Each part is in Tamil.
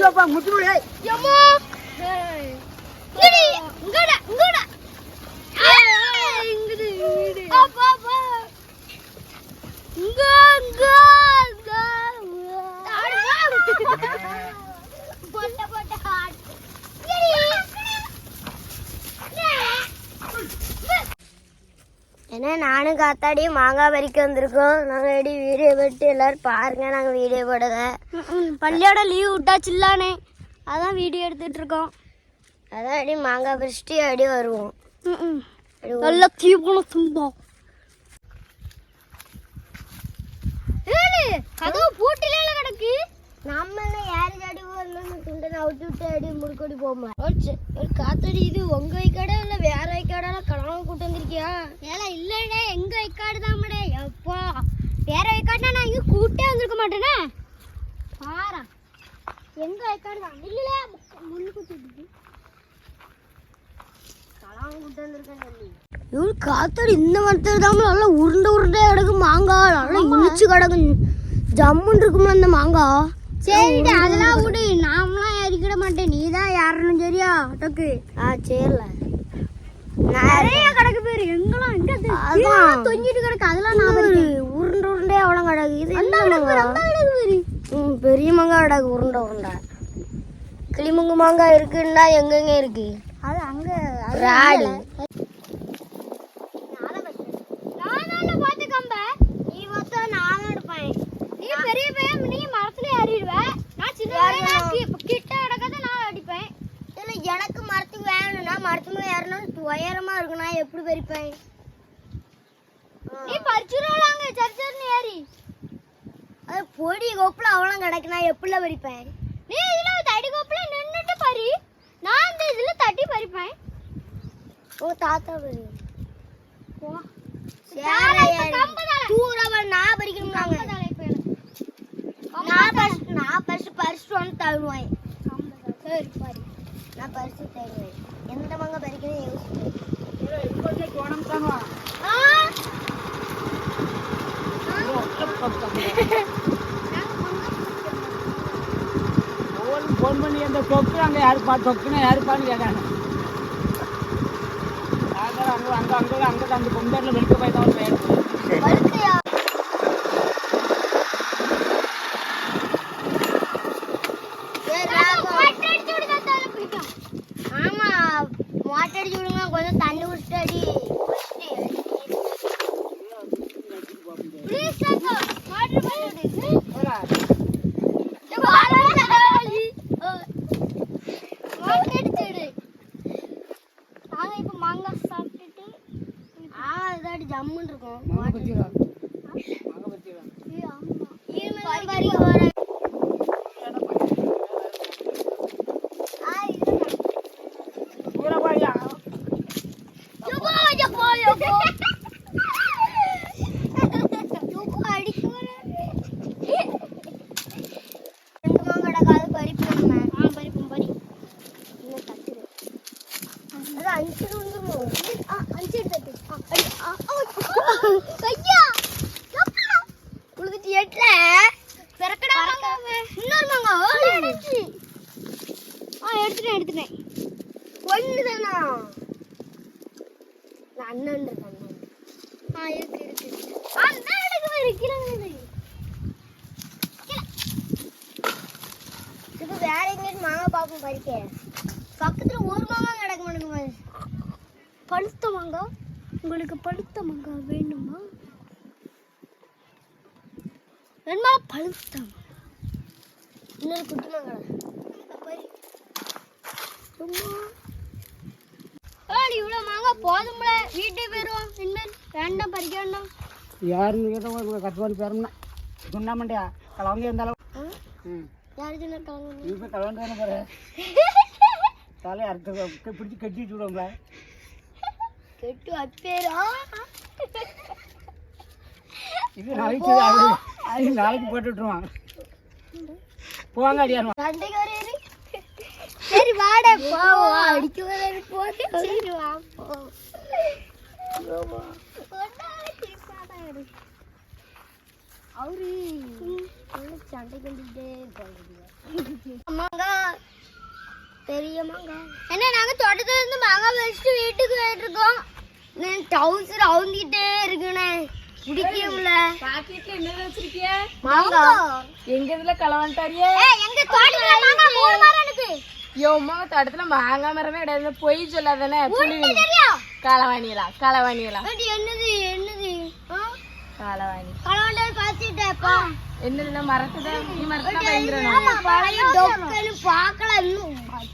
ஐயோப்பா முத்துமுடி ஏய். எம்மா? இங்கடி இங்கடா இங்கடா. இங்கடி இங்கடி. அப்பா அப்பா இங்க இங்க இங்க. போட்ட போட்ட ஏன்னா நானும் காத்தாடியும் மாங்காய் பறிக்க வந்திருக்கோம். நாங்கள் எப்படி வீடியோ போட்டு எல்லாரும் பாருங்க நாங்கள் வீடியோ போடுங்க பள்ளியோட லீவ் விட்டாச்சுல்லானே. அதான் வீடியோ எடுத்துட்டு இருக்கோம். அதான் அப்படி மாங்காய் பறிச்சுட்டு அப்படி வருவோம். நல்ல தீபன துன்பம் கதவு பூட்டில கிடக்கு நம்ம எல்லாம் யாரு அடி துண்டனை அவுத்து விட்டு அடி முடுக்கடி போமா. ஒரு காத்தாடி இது உங்க வைக்காடா இல்ல வேற வைக்காடா கடவுளை கூட்டு வந்திருக்கியா? ஏல இல்லடே எங்க வைக்காடு தாமடே. எப்பா வேற வைக்காடுனா நான் இங்க கூட்டே வந்திருக்க மாட்டேனே? பாரா. எங்க வைக்காடு தான்? இல்லல முள்ளு குத்திட்டு கடவுளை கூட்டு வந்திருக்கேன் சொல்லி. இவரு காத்தாடி இந்த மரத்துல தான் நல்லா உருண்டை உருண்டை கிடக்கு மாங்காய் நல்லா இனிச்சு கிடக்கு. ஜம்முன்னு இருக்கும்ல அந்த மாங்காய் சரிடா அதெல்லாம் விடு. நாமலாம் ஏறிக்கிட மாட்டேன் நீ தான் யாரணும் சரியா டக்கு ஆ சரில. நிறைய கிடக்கு பேரு. எங்கெல்லாம் எங்க தொங்கிட்டு கிடக்கு. அதெல்லாம் நான். உருண்டை உருண்டே அவ்வளோ கிடக்கு. இது என்ன பெரிய மாங்காய் கிடக்கு உருண்டை உருண்டை. கிளிமுங்கு மாங்காய் இருக்குன்னா எங்கெங்க இருக்கு? அது அங்க ராடு நானால பாத்து கம்ப நீ பார்த்தா நானும் எடுப்பேன் நீ பெரிய பையன் நீ மரத்துல ஏறிடுவ நான் சின்ன பையன் நான் கி- கிட்ட கிடக்கத நான் அடிப்பேன் இல்லை எனக்கு மரத்துக்கு வேணும்னா மரத்து மேலே ஏறணும் உயரமா இருக்கும் நான் எப்படி பறிப்பேன் நீ பறிச்சுருவாங்க சர்ச்சர்னு ஏறி. அது பொடி கோப்பில் அவ்வளோ கிடக்கு. நான் எப்படில பறிப்பேன் நீ இதுல தடி கோப்புல நின்னுட்டு பறி. நான் இந்த இதுல தட்டி பறிப்பேன். ஓ தாத்தா பறி. நான் எனக்கு. நான் ஃபர்ஸ்ட் பறிச்சுட்டு வந்து தருவேன் நான் பறிச்சு தருவேன் எந்த மாங்காய் பறிக்கணும் ஃபோன் பண்ணி அந்த தொக்கு அங்க யாருப்பா தொக்குன்னா யாருப்பான்னு கேட்டாங்க. நாங்களும் அங்க அங்க அங்க அங்க அந்த கொண்டாரில் வெளிக்க போய் தான் பேர் பறிக்கையா சரி, ராகம். மொட்டை அடிச்சு விடுங்க, தாத்தா, பிடிக்கும். ஆமா மோட்டை அடிச்சு விடுங்க கொஞ்சம் தண்ணி விட்டு அடி Please, தாத்தா, மொட்டை பண்ணி விடு. போடா. இப்ப ஆரம்பிச்ச தக்காளி. மொட்டை அடிச்சு விடு. நாங்க இப்ப மாங்காய் சாப்பிட்டுட்டு ஆ இதாடி ஜம்முன்னு இருக்கும் மாங்க பத்திரா மாங்க பத்திரா ஏய், ஆமா. இனிமேல் பறிக்க வர பூரா பாரியா யப்பா, யப்பா, யப்பா. தூக்கம் அடிக்க வராது. ரெண்டு மாங்கடை காது பறிப்போம் நம்ம. ஆ, பறிப்போம், பறி. இன்னும் தட்டுது. அது அஞ்சு வந்துரும். ஆ, அஞ்சு எடுத்து ஆ, அடி. ஆ, யப்பா. உழுதுட்டு எட்டுல. பிறக்கடா. இன்னொரு அடிச்சு. ஆ எடுத்துட்டேன் எடுத்துட்டேன்? நான் அண்ணன் அண்ணன். ஆ இருக்கு இருக்கு ஆ நான் எடுக்க வேறு கீழே விழுது. இப்ப வேற எங்கேயும் மாங்காய் பார்ப்போம் பறிக்க. பக்கத்துல ஒரு மாங்காய் கிடக்க மாட்டேங்குது பழுத்த மாங்காய் உங்களுக்கு பழுத்த மாங்காய் வேணுமா? வேணுமா? பழுத்த. இன்னொரு குட்டி மாங்காய் இவ்வளவு மாங்காய் போதும்ல. வீட்டுக்கு போயிருவோம். இனிமேல் வேண்டாம் பறிக்க வேண்டாம். யாருன்னு கேட்டால் கத்துவான்னு பேரம்னா. சொன்னாமண்டியா கலவங்க இருந்தாலும் யாரு சொன்ன நீ போய் கலவண்டு தானே போகிற தலையை அறுத்து பிடிச்சி கட்டி வச்சு விடுவோம்ல கெட்டு அப்பேரா இது நாளைக்கு அது நாளைக்கு போட்டு விட்டுருவான். போவாங்க அடியாருவான் சண்டைக்கு வரையரு சரி வாடா போவோம். அடிக்க வரையரு போது சரி வா போ அவரு சண்டை கொண்டுட்டே இருப்பாங்க மாங்காய் பெரிய மாங்காய் என்ன நாங்க தோட்டத்துல இருந்து மாங்காய் பறிச்சுட்டு வீட்டுக்கு போயிட்டு இருக்கோம். டவுசர் அவுந்திட்டே இருக்குண்ணே. பிடிக்கல பாக்கெட்ல என்ன வச்சிருக்கிய? மாங்காய் எங்க இதுல எங்க தோட்டத்துல மாங்காய் மூணு மரம் இருக்கு. உமா தோட்டத்துல மாங்காய் மரமே கிடையாது. பொய் சொல்லாதானே? களவாணியலா களவாணியலா என்னது என்னது? களவாணி களவாண்டல் பார்த்துட்டேப்பா என்ன மரத்துல மரத்துல பழைய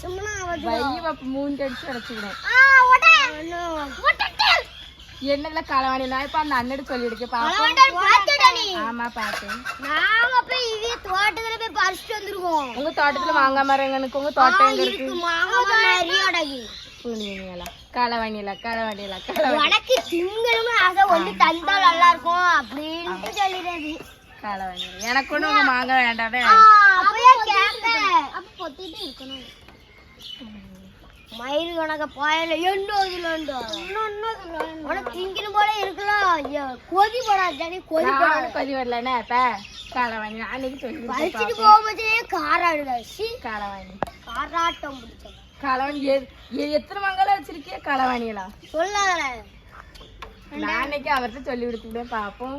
டொக்கன்னு பார்க்கல இன்னும் பச்சைமனா ஆகுது வைய வப்பு மூஞ்சி அடிச்சு அடைச்சுக்கிறேன் ஆ ஒடே ஒட்டட்டு என்னதுல களவாணி நான் இப்ப அந்த அண்ணடி சொல்லிடுக்க ஆமா பார்த்தேன் நாங்க போய் இதே தோட்டத்துல போய் பறிச்சுட்டு வந்திருக்கோம் உங்க தோட்டத்துல மாங்காய் மரம் இருக்கு? உங்க தோட்டம் இருக்கு? மாங்காய் களவாணி. உனக்கு ஆசை ஒண்ணு தந்தா நல்லா இருக்கும் அப்படின்ட்டு சொல்லிடுறது. எனக்கு ஒண்ணு உங்க மாங்காய் வேண்டாமே அப்பயே கேட்க அப்ப பொத்திட்டு இருக்கணும். மயில் கணக்க பாயல. உனக்கு திங்கணும் போல இருக்கலாம் ஐயோ கொதி போடாது ஜனி கொதி நானும் கொதி வரலனே அப்ப களவாணி அன்னைக்கு சொல்லி பறிச்சுட்டு போகும்போதே காராடுதா சி. காராட்டம் எ- எ- எத்தனை மங்கள வச்சிருக்கிய களவாணியலா சொல்லாத. நான் அன்னைக்கு அவர்கிட்ட சொல்லி கொடுத்துட்டேன் பாப்போம்.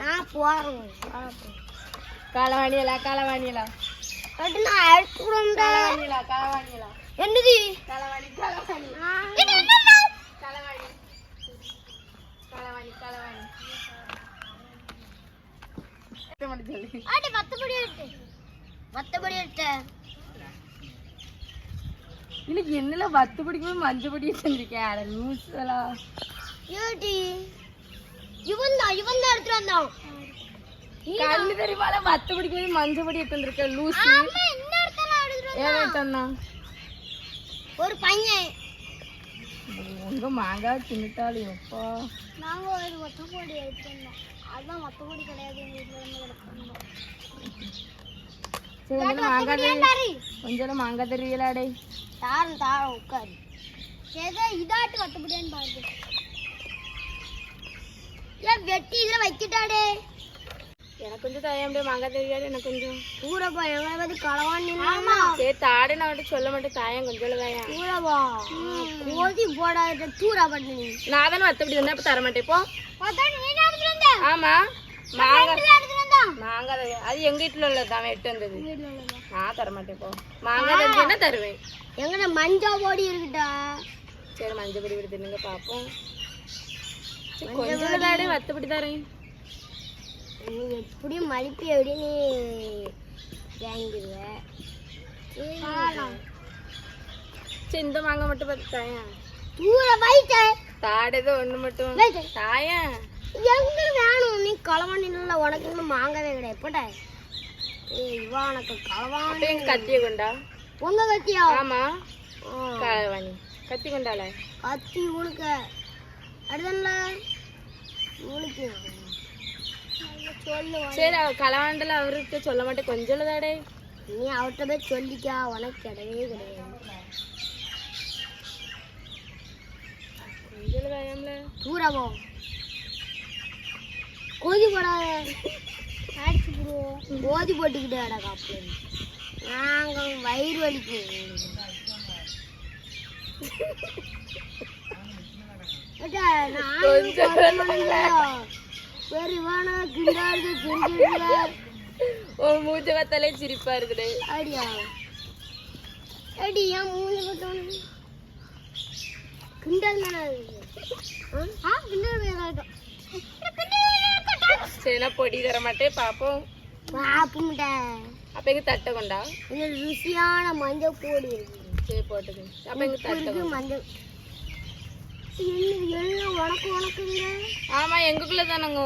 நான் போறேன். களவாணியலா களவாணியலா என்னது? இன்னைக்கு என்னல வத்து பிடிக்கும் மஞ்சள் பொடி செஞ்சிருக்கேன் அட ஏடி இவன் தான் இவன் தான் எடுத்துட்டு வந்தான். கண்ணு தெரியுமால வத்து பிடிக்கும் மஞ்சள் பொடி எடுத்து வந்திருக்கேன் லூசு ஏன் எடுத்தா ஒரு பையன் உங்க மாங்காய் தின்னுட்டாலும் எப்பா நாங்க ஒரு மொத்தப்பொடி எடுத்து வந்தோம் அதான் மொத்தப்பொடி கிடையாது எங்க வீட்டுல இருந்து மாங்காய் கொஞ்சம் மாங்காய் தெரியலாடே தாரம் தாரம் உட்காரு ஏதோ இதாட்டு வத்தப்படியான்னு பாருங்க ஏன் வெட்டி இதுல வைக்கிட்டாடே எனக்கு கொஞ்சம் தயாமடே மாங்காய் தெரியாது எனக்கு கொஞ்சம் ஊரப்பா எங்களை பத்தி களவான் ஆமா. சரி தாடு நான் வந்துட்டு சொல்ல மாட்டேன் தாயம் கொஞ்சம் தாயம் கோதி போடாத தூரா பண்ணி நான் தானே வந்தா அப்ப தர மாட்டேன் இப்போ என்ன ஆமா. மாங்காய். அது எங்க வீட்டுல உள்ளதுதான் எட்டு வந்தது. நான் தர மாட்டேன் இப்போ மாங்காய் தெரிஞ்சுன்னா தருவேன்? எங்கட மஞ்சா பொடி இருக்குடா? சரி மஞ்சள் பொடி விடு தின்னுங்க பாப்போம். கொஞ்சம் தாடே வத்தப்படி தரேன். நீ எப்படி மலிப்பி எப்படி நீ வாங்கிடுவ? சரி இந்த மாங்காய் மட்டும் பார்த்து தாயன் தூர வைத்த. தாடு ஏதோ ஒண்ணு மட்டும். தாயன் எங்க வேணும்? நீ களவாணி இல்ல உனக்கு இன்னும் மாங்கவே கிடையாது. போட்ட ஏய் இவா உனக்கு களவாணி. அப்ப எங்க கத்திய கொண்டா? உங்க கத்தியா? ஆமா. களவாணி. கத்தி கொண்டால கத்தி உனக்கு. அடுத்தல உனக்கு. சரி அவ களவாண்டல அவருக்கு சொல்ல மாட்டேன். கொஞ்சம் தாடே நீ அவர்கிட்ட போய் சொல்லிக்கா உனக்கு கிடையவே கிடையாது. கொஞ்சம் தாயம்ல தூரமோ கோதி போடாத. அடிச்சு போடுவோம் கோதி போட்டுக்கிட்டே காப்புல நாங்க வயிறு குறைமணுங்களா? பெரியவானா கிண்டாடு கிண்டிடுல உன் மூஞ்ச பார்த்தாலே சிரிப்பா இருக்குடே அடியா. அடி ஏன் மூஞ்சி பார்த்தோன்னு கிண்டல் அது. ஆ? கிண்டல் வேறாட்டம் சரி நான் பொடி தர மாட்டேன் பாப்போம். பாப்புமிட்ட அப்ப எங்க தட்டை கொண்டா? இந்த ருசியான மஞ்சள் பொடி இருக்கு. சரி அப்ப எங்க தட்டை. மஞ்சள் என்னது எல்லாம் உனக்கு உனக்குங்க ஆமா எங்களுக்குள்ள தானங்க.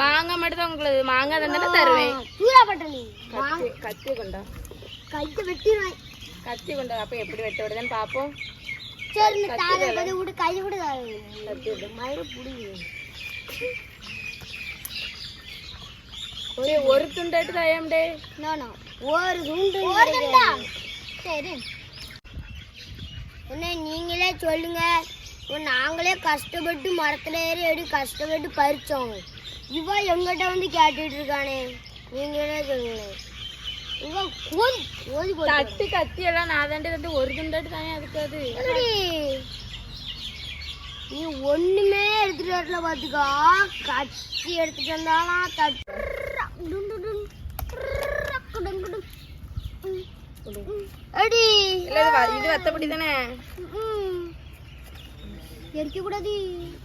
மாங்காய் மட்டும் தான் உங்களுக்கு மாங்காய் தானே தருவேன். கத்தி கொண்டா. கைத்தை வெட்டிடுவேன். கத்தி கொண்டா. அப்ப எப்படி வெட்ட விடுதுன்னு பாப்போம். சரி கை விடு கத்தி விடு மயிறு புடிங்க ஒரு ஒரு துண்டாட்டு தாயம்டே நானா ஒரு குண்டு ஒரு சரி. உன்னை நீங்களே சொல்லுங்க. நாங்களே கஷ்டப்பட்டு மரத்துல ஏறி எப்படி கஷ்டப்பட்டு பறிச்சோம். இவ எங்கிட்ட வந்து கேட்டுட்டு இருக்கானே? நீங்களே சொல்லுங்க இவ கோதி கோதி தட்டு கத்தி எல்லாம் நான் தாண்டி தட்டு ஒரு துண்டாட்டு தானே அதுக்கு அது? என்னடி? நீ ஒண்ணுமே எடுத்துட்டு வரல பாத்துக்கா. கத்தி எடுத்துட்டு வந்தாலாம். அடி இது வத்தப்படி தானே. எரிக்க கூடாது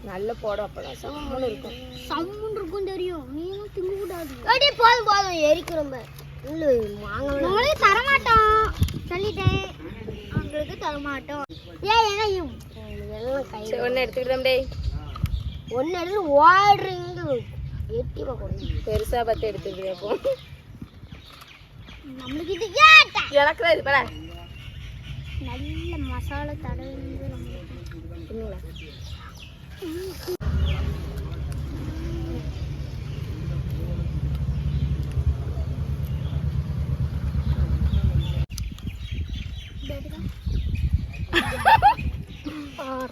நல்ல போடும் அப்பதான் சம்மன் இருக்கும். சம்முன்னு இருக்கும் தெரியும். நீங்களும் திங்க கூடாது அடி போதும் போதும். எரிக்கும் ரொம்ப இல்ல வாங்க உங்களுக்கு தர மாட்டோம் சொல்லிட்டேன். உங்களுக்கு தர மாட்டோம் ஏன் ஏன்னா எல்லாம் கை ஒன்னு எடுத்துக்கிட்டோம் டேய். ஒன்னு எடுத்து ஓடுறீங்க. எட்டி பார்க்கணும். பெருசா பார்த்து எடுத்துக்கிட்டு அப்போ நம்மளுக்கு இது ஏட்டா எனக்கு தான் இது பட. நல்ல மசாலா தடவை நம்மளுக்கு.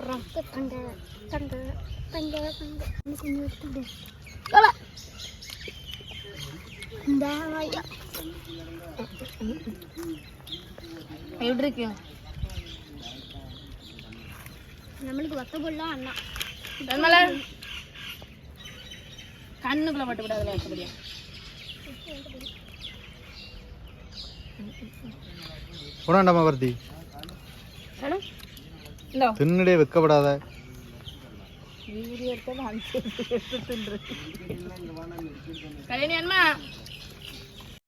ரத்த கண்ட கண்ட கண்ட கண்ட கொஞ்சம் எடுத்துடு இந்த ஐயா எப்படி இருக்கு நம்மளுக்கு வத்த போடலாம் அண்ணா நன்மலா கண்ணுக்குள்ள பட்டு விடாதுல வத்தப்படியா உணாண்டமா வருதி தின்னுடே வைக்கப்படாத. வீடியோ எடுத்தது அனுப்பிச்சு எடுத்து தின்று கல்யாணி அண்ணா